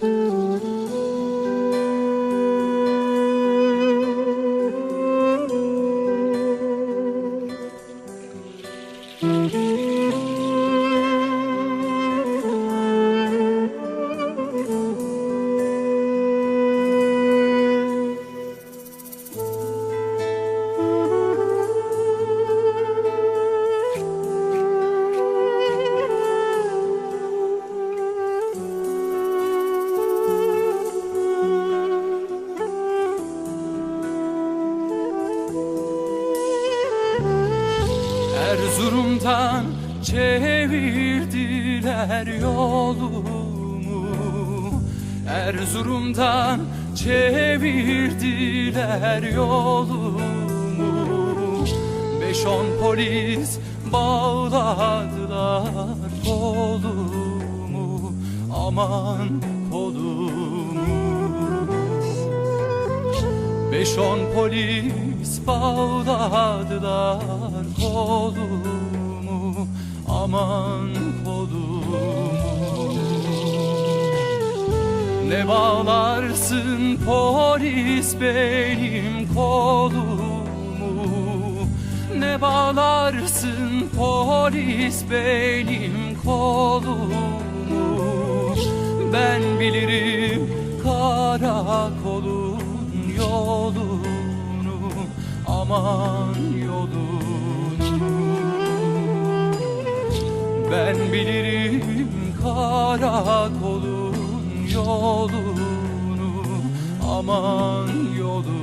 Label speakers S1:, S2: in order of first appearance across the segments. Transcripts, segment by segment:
S1: Thank you. Erzurum'dan çevirdiler yolumu. Erzurum'dan çevirdiler yolumu. Beş on polis bağladılar kolumu. Aman kolumu Beş on polis bağladılar kolumu Aman kolumu. Ne bağlarsın polis benim kolumu? Ne bağlarsın polis benim kolumu? Ben bilirim karakolun yolunu. Aman yolunu Ben bilirim karakolun yolunu Aman yolunu.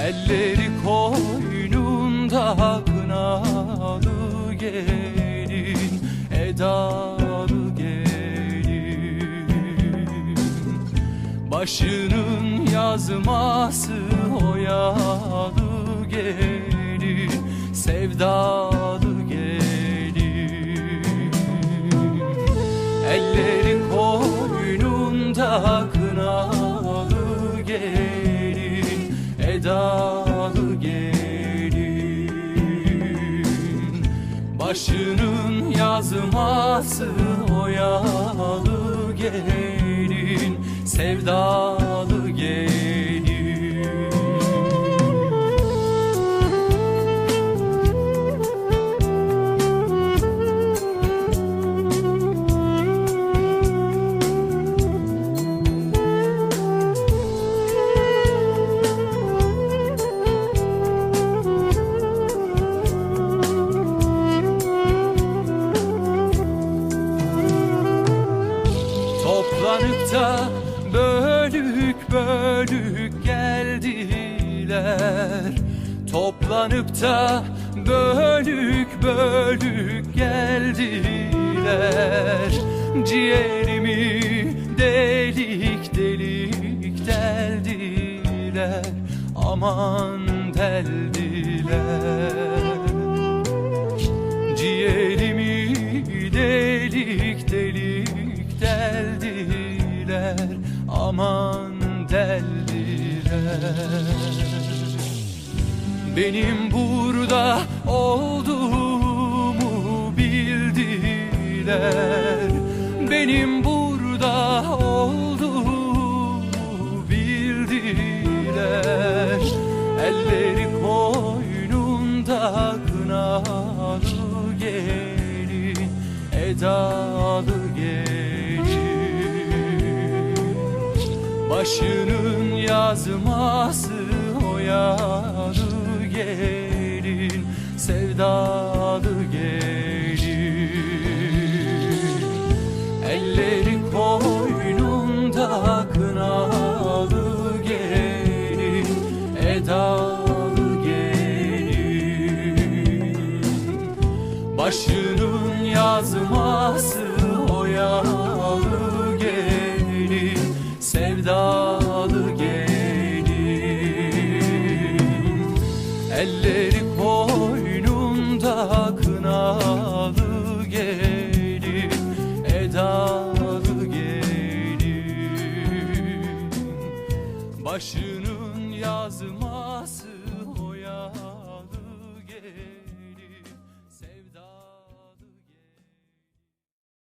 S1: Elleri koynunda kınalı gelin Edalı gelin. Başının yazması oyalı gelin Sevdalı gelin Elleri koynunda kınalı gelin Edalı gelin Başının yazması oyalı gelin Sevdalı gelin bölük geldiler. Toplanıp da bölük bölük geldiler. Ciğerimi delik delik deldiler. Aman deldiler. Ciğerimi delik delik deldiler. Aman Benim burada olduğumu bildiler. Benim burada olduğumu bildiler. Elleri koynunda kınalı gelin Edalı Başının yazması oyalı gelin Sevdalı gelin. Elleri koynunda kınalı gelin Edalı gelin. Başının yazması yazması